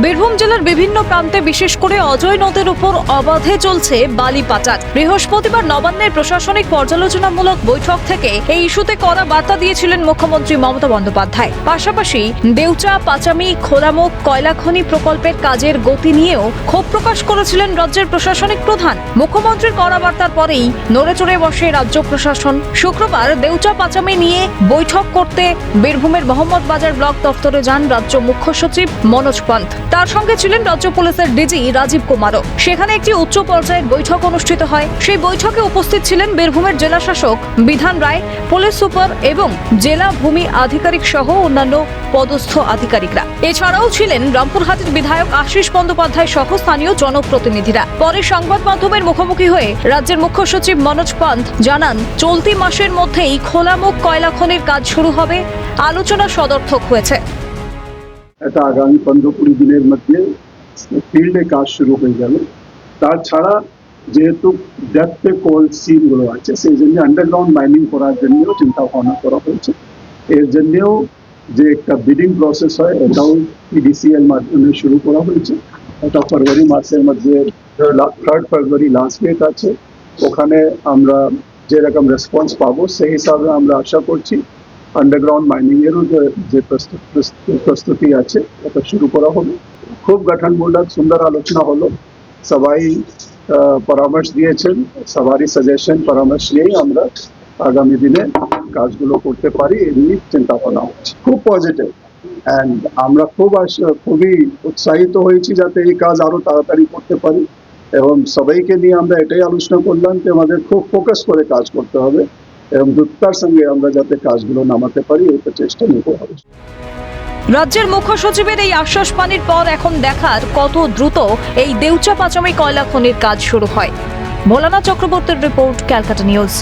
বীরভূম জেলার বিভিন্ন প্রান্তে বিশেষ করে অজয় নদের উপর অবাধে চলছে বালি পাচার। বৃহস্পতিবার নবান্নের প্রশাসনিক পর্যালোচনামূলক বৈঠক থেকে এই ইস্যুতে কড়া বার্তা দিয়েছিলেন মুখ্যমন্ত্রী মমতা বন্দ্যোপাধ্যায়। পাশাপাশি দেউচা, পাচামি, খোলামুখ, কয়লাখনি প্রকল্পের কাজের গতি নিয়েও ক্ষোভ প্রকাশ করেছিলেন রাজ্যের প্রশাসনিক প্রধান। মুখ্যমন্ত্রীর কড়া বার্তার পরেই নড়ে চড়ে বসে রাজ্য প্রশাসন। শুক্রবার দেউচা, পাচামি নিয়ে বৈঠক করতে বীরভূমের মোহাম্মদ বাজার ব্লক দফতরে যান রাজ্য মুখ্য সচিব মনোজ পন্থ। তার সঙ্গে ছিলেন রাজ্য পুলিশের ডিজি রাজীব কুমারও। সেখানে একটি উচ্চ পর্যায়ের বৈঠক অনুষ্ঠিত হয়। সেই বৈঠকে উপস্থিত ছিলেন বীরভূমের জেলা শাসক বিধান রায়, পুলিশ সুপার এবং জেলা ভূমি আধিকারিক সহ অন্যান্য পদস্থ আধিকারিকরা। এছাড়াও ছিলেন রামপুরহাটের বিধায়ক আশিস বন্দ্যোপাধ্যায় সহ স্থানীয় জনপ্রতিনিধিরা। পরে সংবাদ মাধ্যমের মুখোমুখি হয়ে রাজ্যের মুখ্য সচিব মনোজ পান্থ জানান, চলতি মাসের মধ্যেই খোলামুখ কয়লা খনির কাজ শুরু হবে। আলোচনা সদর্থক হয়েছে। এটা আগামী পনেরো কুড়ি দিনের মধ্যে ফিল্ডে কাজ শুরু হয়ে যাবে। তাছাড়া যেহেতু ডেপথে কোল সিনগুলো আছে, সেই জন্য আন্ডারগ্রাউন্ড মাইনিং করার জন্যও চিন্তা ভাবনা করা হয়েছে। এর জন্যেও যে একটা বিডিং প্রসেস হয়, এটাও পিডিসিএল মাধ্যমে শুরু করা হয়েছে। এটা ফেব্রুয়ারি মাসের মধ্যে থার্ড ফেব্রুয়ারি লাস্ট ডেট আছে। ওখানে আমরা যেরকম রেসপন্স পাবো, সেই হিসাবে আমরা আশা করছি আন্ডারগ্রাউন্ড মাইনিং এরও যে যে প্রস্তু- প্রস্তু- প্রস্তুতি আছে ওটা শুরু করা হবে খুব গঠনমূলক, সুন্দর আলোচনা হলো। সবাই পরামর্শ দিয়েছেন, সবারই সাজেশন পরামর্শ নিয়েই আমরা আগামী দিনে কাজগুলো করতে পারি, এই নিয়ে চিন্তা ভাবনা হচ্ছে। খুব পজিটিভ অ্যান্ড আমরা খুব খুবই উৎসাহিত হয়েছি যাতে এই কাজ আরও তাড়াতাড়ি করতে পারি। এবং সবাইকে নিয়ে আমরা এটাই আলোচনা করলাম যে আমাদের খুব ফোকাস করে কাজ করতে হবে। এবং দ্রুততার সঙ্গে আমরা যাতে কাজগুলো নামাতে পারি এই চেষ্টা নিতে হবে রাজ্যের মুখ্য সচিবের এই আশ্বাস পানির পর এখন দেখার কত দ্রুত এই দেউচা পাচামি কয়লা খনির কাজ শুরু হয়। ভোলানা চক্রবর্তীর রিপোর্ট, ক্যালকাটা নিউজ।